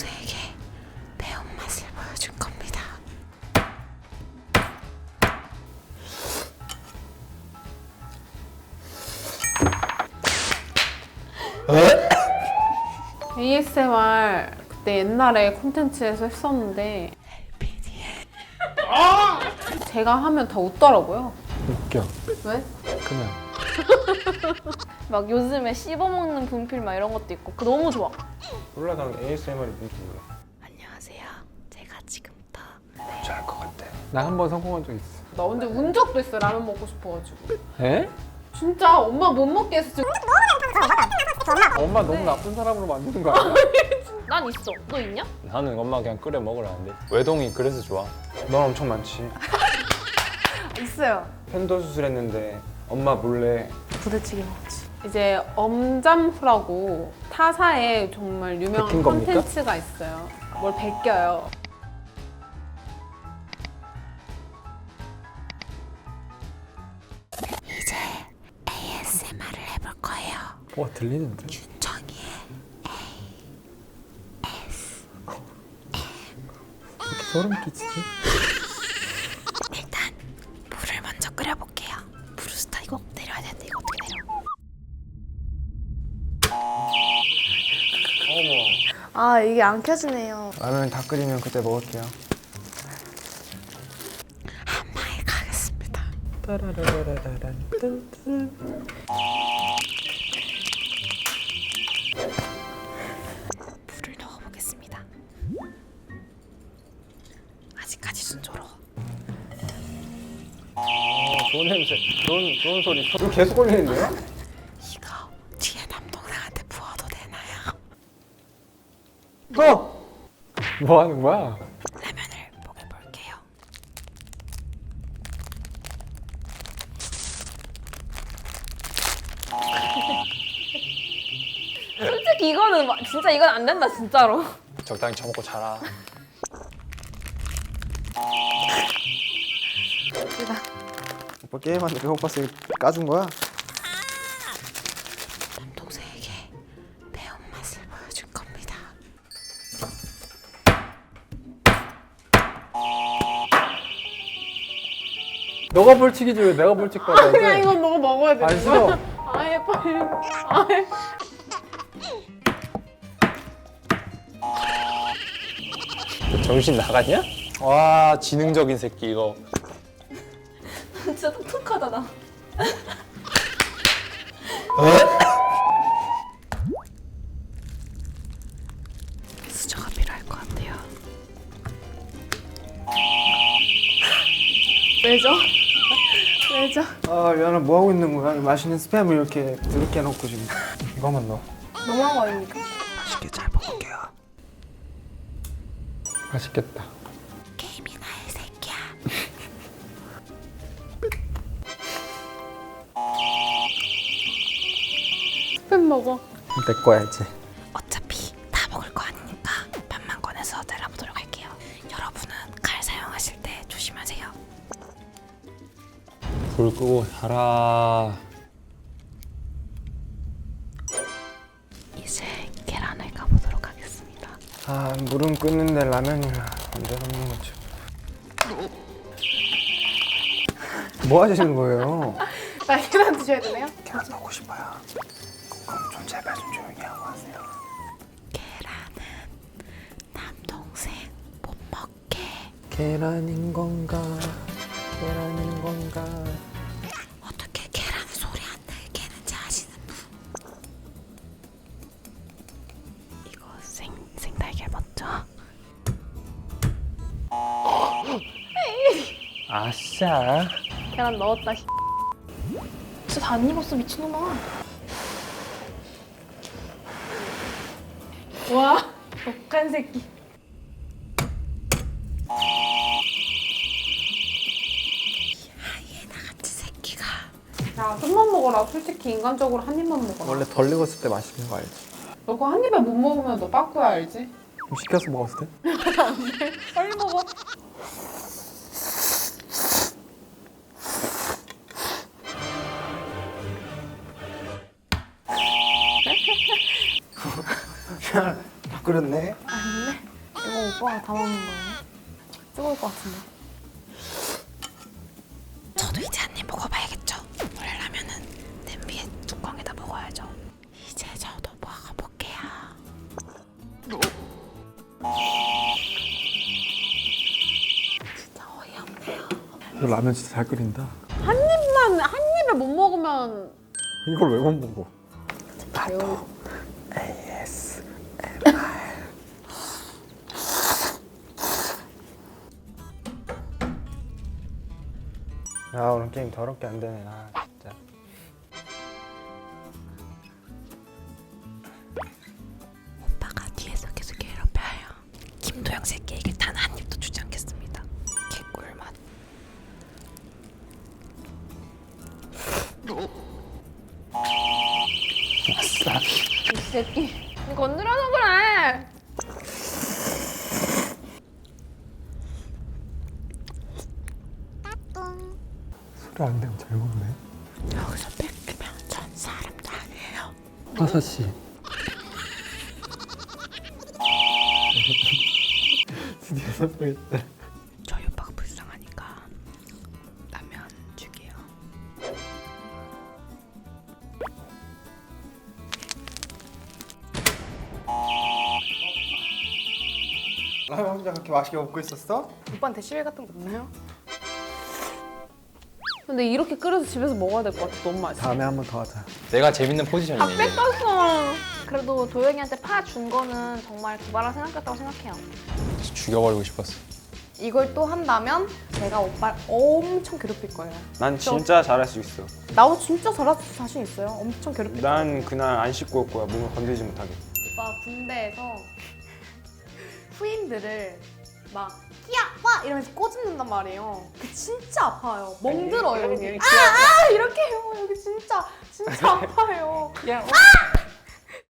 남동생에게 매운맛을 보여줄 겁니다. ASMR 그때 옛날에 콘텐츠에서 했었는데 제가 하면 다 웃더라고요. 웃겨. 왜? 그냥. 막 요즘에 씹어먹는 분필 막 이런 것도 있고 그거 너무 좋아. 몰라 난 ASMR이 뭔지 몰라. 안녕하세요. 제가 지금부터 뭔지 알 것 같아. 나 한 번 성공한 적 있어. 나 언제 운 적도 있어 라면 먹고 싶어가지고. 에? 진짜 엄마 못 먹게 했어. 엄마 너무 나쁜 사람으로 만드는 거 아니야? 난 있어. 너 있냐? 나는 엄마 그냥 끓여 먹으라는데 외동이 그래서 좋아 넌 엄청 많지. 있어요. 팬더 수술했는데 엄마 몰래 부대찌개 먹지. 이제 엄잠후라고 타사에 정말 유명한 베낀 겁니까? 콘텐츠가 있어요. 뭘 베껴요. 이제 ASMR을 해볼 거예요. 와 들리는데? 정의의 이렇게 소름 끼치지? 아 이게 안 켜지네요. 라면 다 끓이면 그때 먹을게요. 한마에 가겠습니다. 물을 넣어보겠습니다. 아직까지 순조로워. 어, 좋은 냄새. 좋은 좋은 소리. 이거 계속 걸리는데요? 이거 뒤에 남동생한테 부어도 되나요? 어! 뭐 하는 거야? 라면을 먹여볼게요. 솔직히 이거는 막- 진짜 이건 안 된다 진짜로. 적당히 처먹고 자라 오빠 게임하는데 배고파서 까준 거야? 너가 벌칙이지 왜 내가 벌칙 받아야 그냥 돼? 이건 너가 먹어야 돼. 안 싫어. 아예 빨리. 아예. 정신 나갔냐? 와 지능적인 새끼 이거 진짜 똑똑하다 나. 수저가 필요할 것 같아요. 왜죠? 아 미안해 뭐 하고 있는 거야? 맛있는 스팸을 이렇게 드럽게 해놓고 지금 이거만 넣어. 너무한 거 아닙니까? 맛있게 잘 먹을게요. 맛있겠다. 게임이나 해 새끼야. 스팸 먹어. 내 거야 이제. 불 끄고 자라 이제 계란을 까보도록 하겠습니다. 아 물은 끓는데 라면이라 언제 먹는 거지? 뭐 하시는 거예요? 나 계란 드셔야 되네요. 계란 먹고 싶어요. 그럼 좀 제발 좀 조용히 하고 하세요. 계란은 남동생 못 먹게. 계란인 건가? 계란인 건가? 아싸 계란 넣었다. 씨. 진짜 다 안 익었어 미친놈아. 와, 독한 새끼. 하이에나 같은 새끼가. 야, 좀만 먹어라. 솔직히 인간적으로 한 입만 먹어라. 원래 덜 익었을 때 맛있는 거 알지? 너 그거 한 입에 못 먹으면 너 빠꾸야 알지? 좀 시켜서 먹었을 때? 빨리 먹어. 다 끓였네. 아니네. 이거 오빠가 다 먹는 거예요? 뜨거울 것 같은데. 저도 이제 한 입 먹어봐야겠죠. 원래 라면은 냄비에 뚜껑에다 먹어야죠. 이제 저도 먹어볼게요. 진짜 어이없네요. 이 라면 진짜 잘 끓인다. 한 입만 한 입에 못 먹으면 이걸 왜 못 먹어? 배우. 야 오늘 게임 더럽게 안 되네. 아 진짜. 오빠가 뒤에서 계속 괴롭혀요. 김도영 새끼에게 단 한 입도 주지 않겠습니다. 개꿀맛. 새끼. 이거 건드려서 그래. 소리 안 되면 잘 먹네. 여기서 뺏기면 전 사람도 아니에요. 다섯 시. 드디어 성공했다. 혼자 그렇게 맛있게 먹고 있었어? 오빠한테 시위 같은 거 없나요? 근데 이렇게 끓여서 집에서 먹어야 될 것 같아. 너무 맛있어. 다음에 한 번 더 하자. 내가 재밌는 포지션이네. 이게. 뺐었어. 그래도 도영이한테 파 준 거는 정말 기발한 생각이었다고 생각해요. 죽여버리고 싶었어. 이걸 또 한다면 제가 오빠를 엄청 괴롭힐 거예요. 난 진짜 잘할 수 있어. 나도 진짜 잘할 수 자신 있어요. 엄청 괴롭힐 거예요. 난 그날 안 씻고 올 거야. 몸을 건드리지 못하게. 오빠 군대에서 후임들을 막 끼야 와 이러면서 꼬집는단 말이에요. 그 진짜 아파요. 멍들어요 여기. 아, 아 이렇게 해요. 여기 진짜 진짜 아파요. 아